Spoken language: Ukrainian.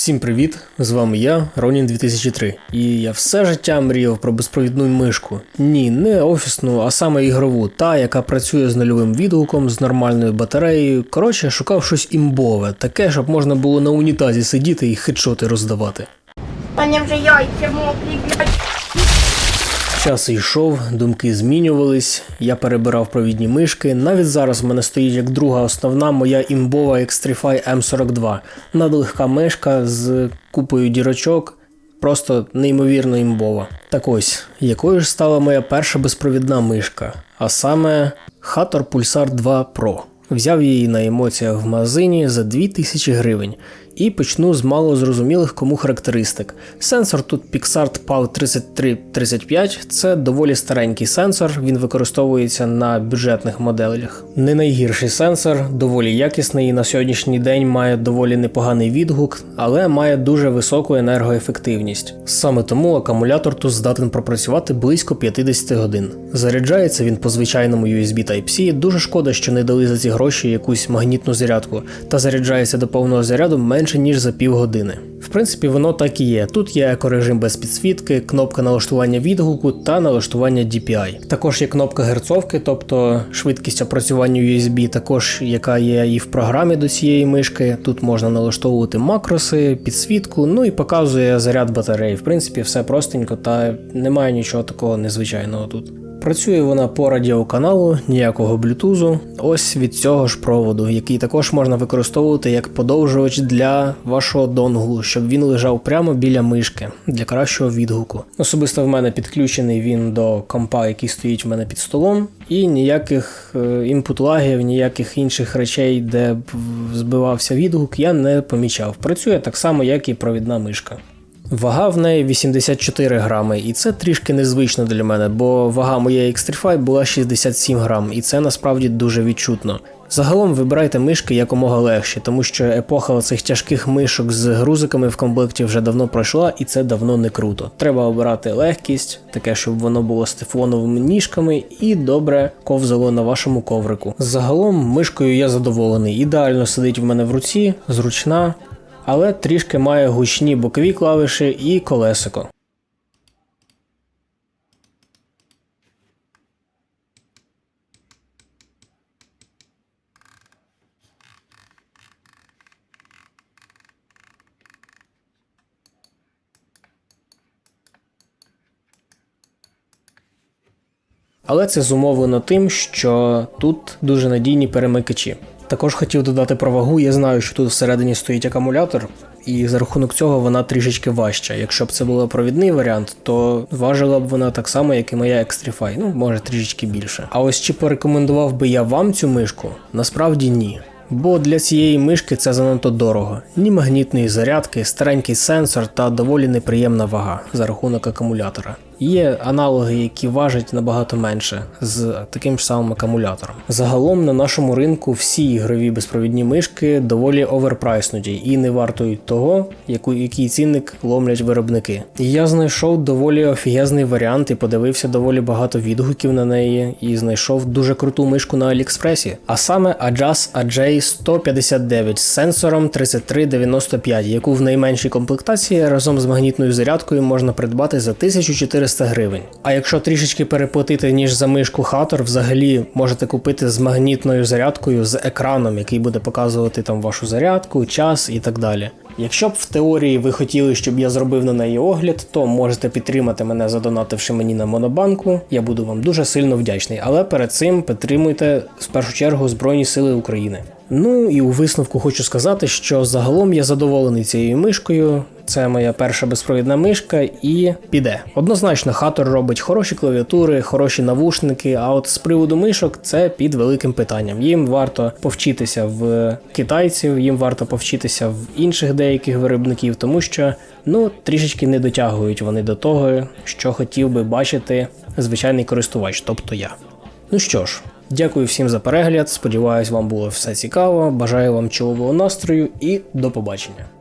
Всім привіт! З вами я, Ронін 2003. І я все життя мріяв про безпровідну мишку. Ні, не офісну, а саме ігрову, та, яка працює з нульовим відгуком, з нормальною батареєю. Коротше, шукав щось імбове, таке, щоб можна було на унітазі сидіти і хедшоти роздавати. Мене вже яйця мокрі, блядь. Час йшов, думки змінювались, я перебирав провідні мишки. Навіть зараз в мене стоїть як друга основна моя імбова Xtrify M42. Надлегка мишка з купою дірочок. Просто неймовірно імбова. Так ось, якою ж стала моя перша безпровідна мишка, а саме Hator Pulsar 2 Pro. Взяв її на емоціях в магазині за 2000 гривень. І почну з мало зрозумілих кому характеристик. Сенсор тут Pixart PAL 3335 це доволі старенький сенсор, він використовується на бюджетних моделях. Не найгірший сенсор, доволі якісний і на сьогоднішній день має доволі непоганий відгук, але має дуже високу енергоефективність. Саме тому акумулятор тут здатен пропрацювати близько 50 годин. Заряджається він по звичайному USB Type-C. Дуже шкода, що не дали за ці гроші якусь магнітну зарядку, та заряджається до повного заряду менше ніж за півгодини. В принципі, воно так і є. Тут є екорежим без підсвітки, кнопка налаштування відгуку та налаштування DPI. Також є кнопка герцовки, тобто швидкість опрацювання USB, також яка є і в програмі до цієї мишки. Тут можна налаштовувати макроси, підсвітку, ну і показує заряд батареї. В принципі, все простенько та немає нічого такого незвичайного тут. Працює вона по радіоканалу, ніякого блютузу. Ось від цього ж проводу, який також можна використовувати як подовжувач для вашого донгу, щоб він лежав прямо біля мишки для кращого відгуку. Особисто в мене підключений він до компа, який стоїть в мене під столом, і ніяких е, інпут-лагів, ніяких інших речей, де б збивався відгук, я не помічав. Працює так само, як і провідна мишка. Вага в неї 84 грами, і це трішки незвично для мене, бо вага моєї Xtrify була 67 грам, і це насправді дуже відчутно. Загалом вибирайте мишки якомога легше, тому що епоха цих тяжких мишок з грузиками в комплекті вже давно пройшла, і це давно не круто. Треба обирати легкість, таке, щоб воно було з тефлоновими ніжками і добре ковзало на вашому коврику. Загалом мишкою я задоволений. Ідеально сидить в мене в руці, зручна, але трішки має гучні бокові клавіші і колесико. Але це зумовлено тим, що тут дуже надійні перемикачі. Також хотів додати про вагу. Я знаю, що тут всередині стоїть акумулятор, і за рахунок цього вона трішечки важча. Якщо б це був провідний варіант, то важила б вона так само, як і моя Xtrify, ну може трішечки більше. А ось чи порекомендував би я вам цю мишку? Насправді ні. Бо для цієї мишки це занадто дорого. Ні магнітної зарядки, старенький сенсор та доволі неприємна вага за рахунок акумулятора. Є аналоги, які важать набагато менше з таким ж самим акумулятором. Загалом на нашому ринку всі ігрові безпровідні мишки доволі оверпрайснуті і не вартують того, яку, який цінник ломлять виробники. І я знайшов доволі офігезний варіант і подивився доволі багато відгуків на неї, і знайшов дуже круту мишку на Аліекспресі, а саме Adjust AJ 159 з сенсором 3395, яку в найменшій комплектації разом з магнітною зарядкою можна придбати за 1400 гривень. А якщо трішечки переплатити ніж за мишку Hator, взагалі можете купити з магнітною зарядкою з екраном, який буде показувати там вашу зарядку, час і так далі. Якщо б в теорії ви хотіли, щоб я зробив на неї огляд, то можете підтримати мене, задонативши мені на Монобанку. Я буду вам дуже сильно вдячний. Але перед цим підтримуйте в першу чергу Збройні Сили України. Ну і у висновку хочу сказати, що загалом я задоволений цією мишкою. Це моя перша безпровідна мишка і піде. Однозначно, хатор робить хороші клавіатури, хороші навушники. А от з приводу мишок це під великим питанням. Їм варто повчитися в китайців, їм варто повчитися в інших деяких виробників, тому що ну трішечки не дотягують вони до того, що хотів би бачити звичайний користувач, тобто я. Ну що ж. Дякую всім за перегляд. Сподіваюсь, вам було все цікаво. Бажаю вам чолового настрою і до побачення.